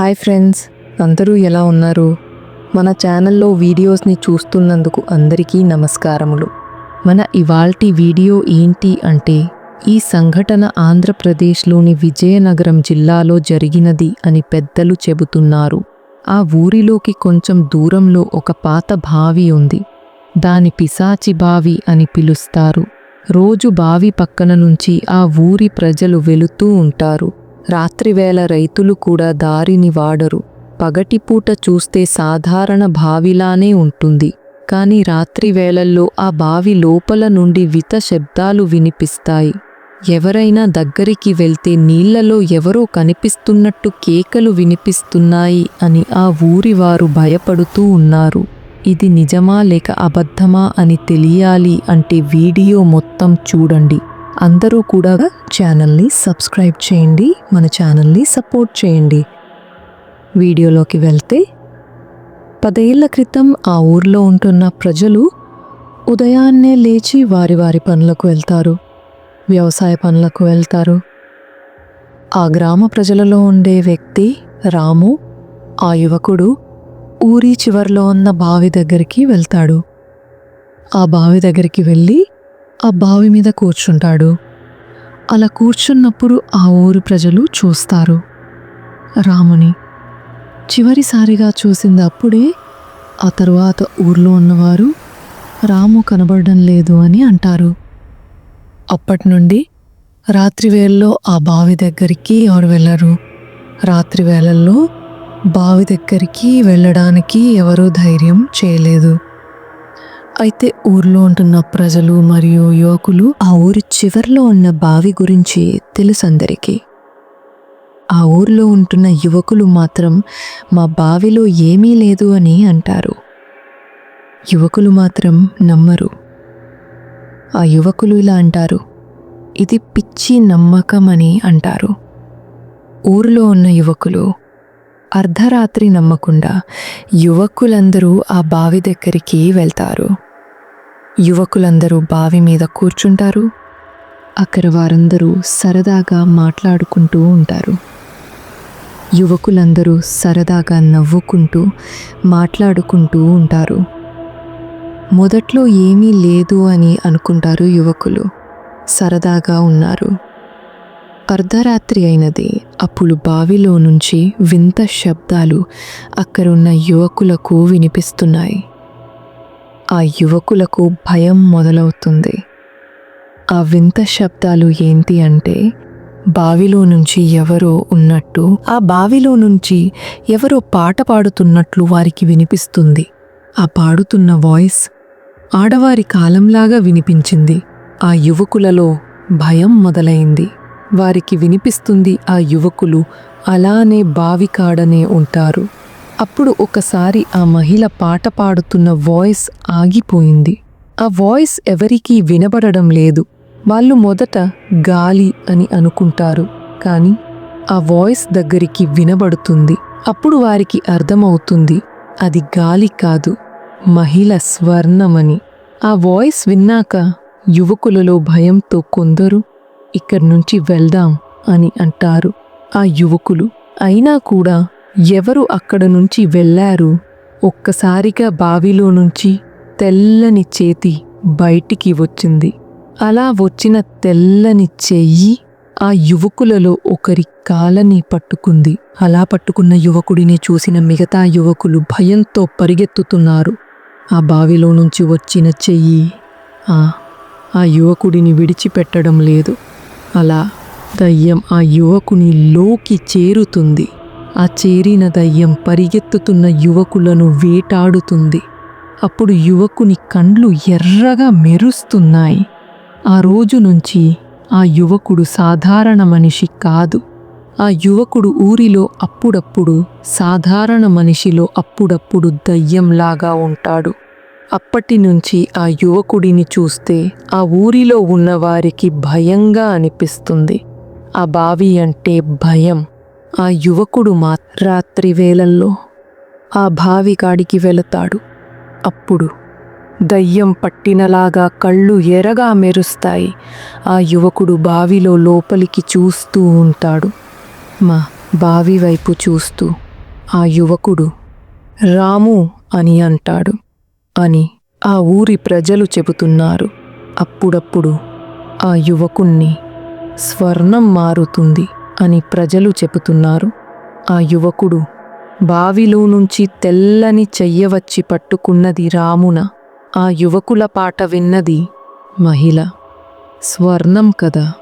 Hi friends అందరూ ఎలా ఉన్నారు? మన ఛానల్లో వీడియోస్ని చూస్తున్నందుకు అందరికీ నమస్కారములు. మన ఇవాల్టి వీడియో ఏంటి అంటే ఈ సంఘటన ఆంధ్రప్రదేశ్లోని విజయనగరం జిల్లాలో జరిగినది అని పెద్దలు చెబుతున్నారు. ఆ ఊరిలోకి కొంచెం దూరంలో ఒక పాత బావి ఉంది. దాని పిశాచి బావి అని పిలుస్తారు. రోజు బావి పక్కన నుంచి ఆ ఊరి ప్రజలు వెళుతూ ఉంటారు. రాత్రివేళ రైతులు కూడా దారిని వాడరు. పగటిపూట చూస్తే సాధారణ బావిలానే ఉంటుంది. కాని రాత్రివేళల్లో ఆ బావి లోపల నుండి విత శబ్దాలు వినిపిస్తాయి. ఎవరైనా దగ్గరికి వెళ్తే నీళ్ళలో ఎవరో కనిపిస్తున్నట్టు కేకలు వినిపిస్తున్నాయి అని ఆ ఊరివారు భయపడుతూ ఉన్నారు. ఇది నిజమా లేక అబద్ధమా అని తెలియాలి అంటే వీడియో మొత్తం చూడండి. అందరూ కూడా ఛానల్ని సబ్స్క్రైబ్ చేయండి మన ఛానల్ని సపోర్ట్ చేయండి. వీడియోలోకి వెళ్తే పదేళ్ళ క్రితం ఆ ఊర్లో ఉంటున్న ప్రజలు ఉదయాన్నే లేచి వారి వారి పనులకు వెళ్తారు వ్యవసాయ పనులకు వెళ్తారు. ఆ గ్రామ ప్రజలలో ఉండే వ్యక్తి రాము ఆ యువకుడు ఊరి చివర్లో ఉన్న బావి దగ్గరికి వెళ్తాడు. ఆ బావి దగ్గరికి వెళ్ళి ఆ బావి మీద కూర్చుంటాడు. అలా కూర్చున్నప్పుడు ఆ ఊరు ప్రజలు చూస్తారు. రాముని చివరిసారిగా చూసింది అప్పుడే ఆ తరువాత ఊర్లో ఉన్నవారు రాము కనబడడం లేదు అని అంటారు. అప్పటి నుండి రాత్రి వేళల్లో ఆ బావి దగ్గరికి ఎవరు వెళ్ళరు. రాత్రి వేళల్లో బావి దగ్గరికి వెళ్ళడానికి ఎవరూ ధైర్యం చేయలేదు. అయితే ఊర్లో ఉంటున్న ప్రజలు మరియు యువకులు ఆ ఊరి చివర్లో ఉన్న బావి గురించి తెలుసందరికీ. ఆ ఊర్లో ఉంటున్న యువకులు మాత్రం మా బావిలో ఏమీ లేదు అని అంటారు. యువకులు మాత్రం నమ్మరు. ఆ యువకులు ఇలా అంటారు ఇది పిచ్చి నమ్మకం అని అంటారు. ఊరిలో ఉన్న యువకులు అర్ధరాత్రి నమ్మకుండా యువకులందరూ ఆ బావి దగ్గరికి వెళ్తారు. యువకులందరూ బావి మీద కూర్చుంటారు. అక్కడ వారందరూ సరదాగా మాట్లాడుకుంటూ ఉంటారు. యువకులందరూ సరదాగా నవ్వుకుంటూ మాట్లాడుకుంటూ ఉంటారు. మొదట్లో ఏమీ లేదు అని అనుకుంటారు యువకులు. సరదాగా ఉన్నారు. అర్ధరాత్రి అయినది. అప్పుడు బావిలో నుంచి వింత శబ్దాలు అక్కడున్న యువకులకు వినిపిస్తున్నాయి. ఆ యువకులకు భయం మొదలవుతుంది. ఆ వింత శబ్దాలు ఏంటి అంటే బావిలో నుంచి ఎవరో ఉన్నట్టు ఆ బావిలో నుంచి ఎవరో పాట పాడుతున్నట్లు వారికి వినిపిస్తుంది. ఆ పాడుతున్న వాయిస్ ఆడవారి కాలంలాగా వినిపించింది. ఆ యువకులలో భయం మొదలైంది. వారికి వినిపిస్తుంది ఆ యువకులు అలానే బావి కాడనే ఉంటారు. అప్పుడు ఒకసారి ఆ మహిళ పాట పాడుతున్న వాయిస్ ఆగిపోయింది. ఆ వాయిస్ ఎవరికీ వినబడడం లేదు. వాళ్ళు మొదట గాలి అని అనుకుంటారు. కానీ ఆ వాయిస్ దగ్గరికి వినబడుతుంది. అప్పుడు వారికి అర్థమవుతుంది. అది గాలి కాదు మహిళ స్వర్ణమని. ఆ వాయిస్ విన్నాక యువకులలో భయంతో కొందరు ఇక్కడి నుంచి వెళ్దాం అని అంటారు. ఆ యువకులు అయినా కూడా ఎవరు అక్కడ నుంచి వెళ్ళారు? ఒక్కసారిగా బావిలో నుంచి తెల్లని చేతి బయటికి వచ్చింది. అలా వచ్చిన తెల్లని చెయ్యి ఆ యువకులలో ఒకరి కాలని పట్టుకుంది. అలా పట్టుకున్న యువకుడిని చూసిన మిగతా యువకులు భయంతో పరిగెత్తుతున్నారు. ఆ బావిలో నుంచి వచ్చిన చెయ్యి ఆ ఆ యువకుడిని విడిచిపెట్టడం లేదు. అలా దయ్యం ఆ యువకుని లోకి చేరుతుంది. ఆ చేరిన దయ్యం పరిగెత్తుతున్న యువకులను వేటాడుతుంది. అప్పుడు యువకుని కండ్లు ఎర్రగా మెరుస్తున్నాయి. ఆ రోజు నుంచి ఆ యువకుడు సాధారణ మనిషి కాదు. ఆ యువకుడు ఊరిలో అప్పుడప్పుడు సాధారణ మనిషిలో అప్పుడప్పుడు దయ్యంలాగా ఉంటాడు. అప్పటి నుంచి ఆ యువకుడిని చూస్తే ఆ ఊరిలో ఉన్నవారికి భయంగా అనిపిస్తుంది. ఆ బావి అంటే భయం. ఆ యువకుడు మా రాత్రి వేళల్లో ఆ బావి కాడికి వెళతాడు. అప్పుడు దయ్యం పట్టినలాగా కళ్ళు ఎరగా మెరుస్తాయి. ఆ యువకుడు బావిలో లోపలికి చూస్తూ ఉంటాడు. మా బావి వైపు చూస్తూ ఆ యువకుడు రాము అని అంటాడు అని ఆ ఊరి ప్రజలు చెబుతున్నారు. అప్పుడప్పుడు ఆ యువకుణ్ణి స్వర్ణం మారుతుంది. అని ప్రజలు చెబుతున్నారు. ఆ యువకుడు బావిలో నుంచి తెల్లని చెయ్యవచ్చి పట్టుకున్నది రామున. ఆ యువకుల పాట విన్నది మహిళ. స్వర్ణం కదా.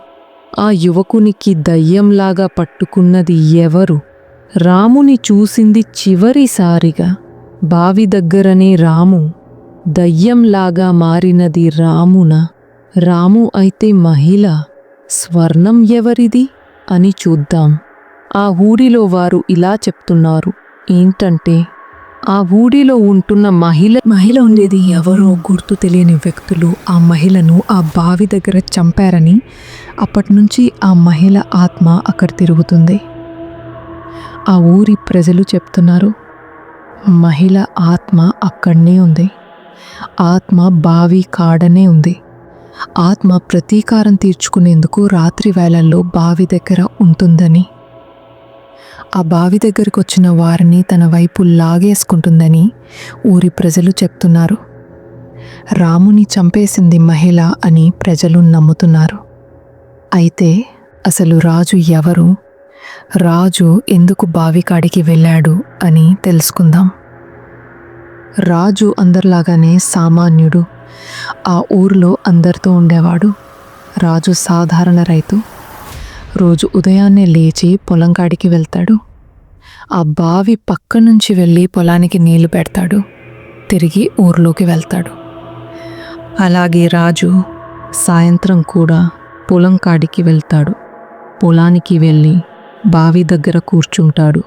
ఆ యువకునికి దయ్యంలాగా పట్టుకున్నది ఎవరు? రాముని చూసింది చివరిసారిగా బావి దగ్గరనే రాము. దయ్యంలాగా మారినది రామున. రాము అయితే మహిళ. స్వర్ణం ఎవరిది? అని చూద్దాం. ఆ ఊరిలో వారు ఇలా చెప్తున్నారు. ఏంటంటే ఆ ఊరిలో ఉంటున్న మహిళ మహిళ ఉండేది ఎవరో గుర్తు తెలియని వ్యక్తులు ఆ మహిళను ఆ బావి దగ్గర చంపారని అప్పటి నుంచి ఆ మహిళ ఆత్మ అక్కడ తిరుగుతుంది. ఆ ఊరి ప్రజలు చెప్తున్నారు మహిళ ఆత్మ అక్కడనే ఉంది. ఆత్మ బావి కాడనే ఉంది. ఆత్మ ప్రతీకారం తీర్చుకునేందుకు రాత్రి వేళల్లో బావి దగ్గర ఉంటుందని. ఆ బావి దగ్గరకు వచ్చిన వారిని తన వైపు లాగేసుకుంటుందని ఊరి ప్రజలు చెప్తున్నారు. రాముని చంపేసింది మహిళ అని ప్రజలు నమ్ముతున్నారు. అయితే అసలు రాజు ఎవరు? రాజు ఎందుకు బావికాడికి వెళ్ళాడు అని తెలుసుకుందాం. రాజు అందరిలాగానే సామాన్యుడు. ఆ ఊరిలో అందరితో ఉండేవాడు రాజు సాధారణ రైతు. రోజు ఉదయాన్నే లేచి పొలం కాడికి వెళ్తాడు. ఆ బావి పక్క నుంచి వెళ్ళి పొలానికి నీళ్ళు పెడతాడు. తిరిగి ఊర్లోకి వెళ్తాడు. అలాగే రాజు సాయంత్రం కూడా పొలం కాడికి వెళ్తాడు. పొలానికి వెళ్ళి బావి దగ్గర కూర్చుంటాడు.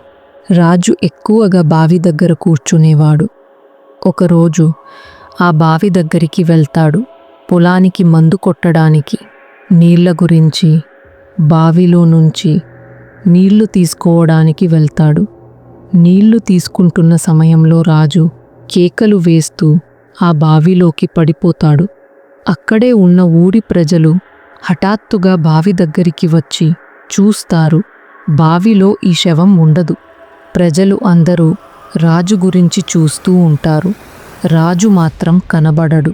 రాజు ఎక్కువగా బావి దగ్గర కూర్చునేవాడు. ఒకరోజు ఆ బావి దగ్గరికి వెళ్తాడు. పొలానికి మందు కొట్టడానికి నీళ్ళ గురించి బావిలో నుంచి నీళ్ళు తీసుకోవడానికి వెళ్తాడు. నీళ్ళు తీసుకుంటున్న సమయంలో రాజు కేకలు వేస్తూ ఆ బావిలోకి పడిపోతాడు. అక్కడే ఉన్న ఊరి ప్రజలు హఠాత్తుగా బావి దగ్గరికి వచ్చి చూస్తారు. బావిలో ఈ శవం ఉండదు. ప్రజలు అందరూ రాజు గురించి చూస్తూ ఉంటారు. రాజు మాత్రం కనబడడు.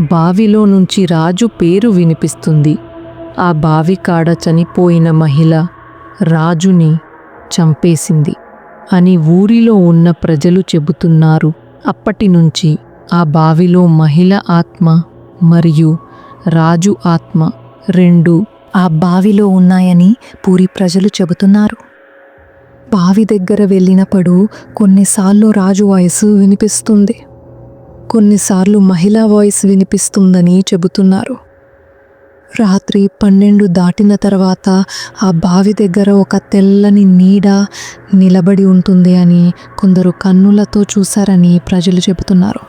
బావిలో నుంచి రాజు పేరు వినిపిస్తుంది. ఆ బావి కాడ చనిపోయిన మహిళ రాజుని చంపేసింది అని ఊరిలో ఉన్న ప్రజలు చెబుతున్నారు. అప్పటి నుంచి ఆ బావిలో మహిళ ఆత్మ మరియు రాజు ఆత్మ రెండు ఆ బావిలో ఉన్నాయని పూరి ప్రజలు చెబుతున్నారు. బావి దగ్గర వెళ్ళినప్పుడు కొన్నిసార్లు రాజు వయసు వినిపిస్తుంది. కొన్నిసార్లు మహిళా వాయిస్ వినిపిస్తుందని చెబుతున్నారు. రాత్రి పన్నెండు దాటిన తర్వాత ఆ బావి దగ్గర ఒక తెల్లని నీడ నిలబడి ఉంటుంది అని కొందరు కన్నులతో చూశారని ప్రజలు చెబుతున్నారు.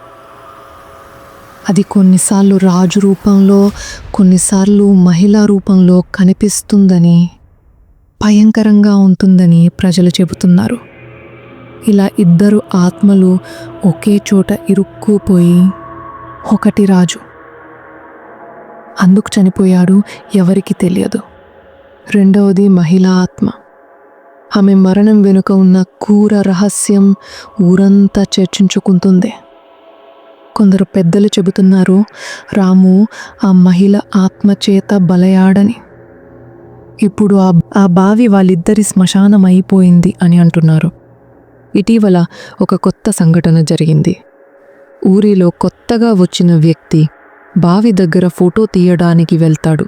అది కొన్నిసార్లు రాజు రూపంలో కొన్నిసార్లు మహిళా రూపంలో కనిపిస్తుందని భయంకరంగా ఉంటుందని ప్రజలు చెబుతున్నారు. ఇలా ఇద్దరు ఆత్మలు ఒకే చోట ఇరుక్కుపోయి ఒకటి రాజు. అందుకు చనిపోయాడు ఎవరికి తెలియదు. రెండవది మహిళా ఆత్మ. ఆమె మరణం వెనుక ఉన్న కూర రహస్యం ఊరంతా చర్చించుకుంటుంది. కొందరు పెద్దలు చెబుతున్నారు రాము ఆ మహిళ ఆత్మ చేత బలయాడని. ఇప్పుడు ఆ ఆ బావి వాళ్ళిద్దరి శ్మశానం అయిపోయింది అని అంటున్నారు. ఇటీవల ఒక కొత్త సంఘటన జరిగింది. ఊరిలో కొత్తగా వచ్చిన వ్యక్తి బావి దగ్గర ఫోటో తీయడానికి వెళ్తాడు.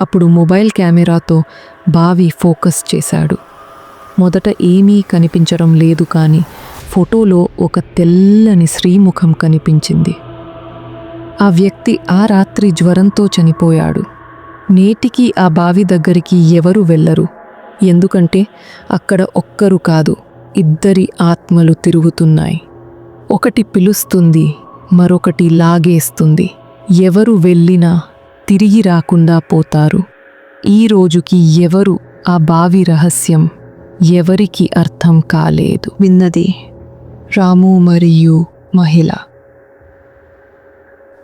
అప్పుడు మొబైల్ కెమెరాతో బావి ఫోకస్ చేశాడు. మొదట ఏమీ కనిపించడం లేదు కానీ ఫోటోలో ఒక తెల్లని శ్రీముఖం కనిపించింది. ఆ వ్యక్తి ఆ రాత్రి జ్వరంతో చనిపోయాడు. నేటికి ఆ బావి దగ్గరికి ఎవరు వెళ్ళరు? ఎందుకంటే అక్కడ ఒక్కరు కాదు. ఇద్దరి ఆత్మలు తిరుగుతున్నాయి. ఒకటి పిలుస్తుంది మరొకటి లాగేస్తుంది. ఎవరు వెళ్ళినా తిరిగి రాకుండా పోతారు. ఈ రోజుకి ఎవరు ఆ బావి రహస్యం? ఎవరికి అర్థం కాలేదు. విన్నది రాము మరియు మహిళ.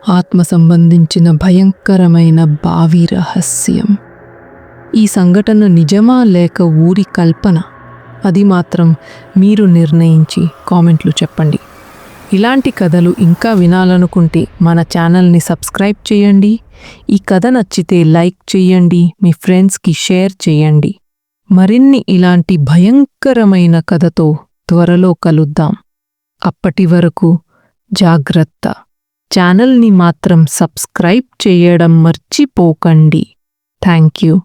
ఆత్మ సంబంధించిన భయంకరమైన బావి రహస్యం. ఈ సంఘటన నిజమా లేక ఊరి కల్పన? అది మాత్రం మీరు నిర్ణయించి కామెంట్లు చెప్పండి. ఇలాంటి కథలు ఇంకా వినాలనుకుంటే మన ఛానల్ని సబ్స్క్రైబ్ చేయండి. ఈ కథ నచ్చితే లైక్ చేయండి మీ ఫ్రెండ్స్కి షేర్ చేయండి. మరిన్ని ఇలాంటి భయంకరమైన కథతో త్వరలో కలుద్దాం. అప్పటి వరకు జాగ్రత్త. ఛానల్ని మాత్రం సబ్స్క్రైబ్ చేయడం మర్చిపోకండి. Thank you.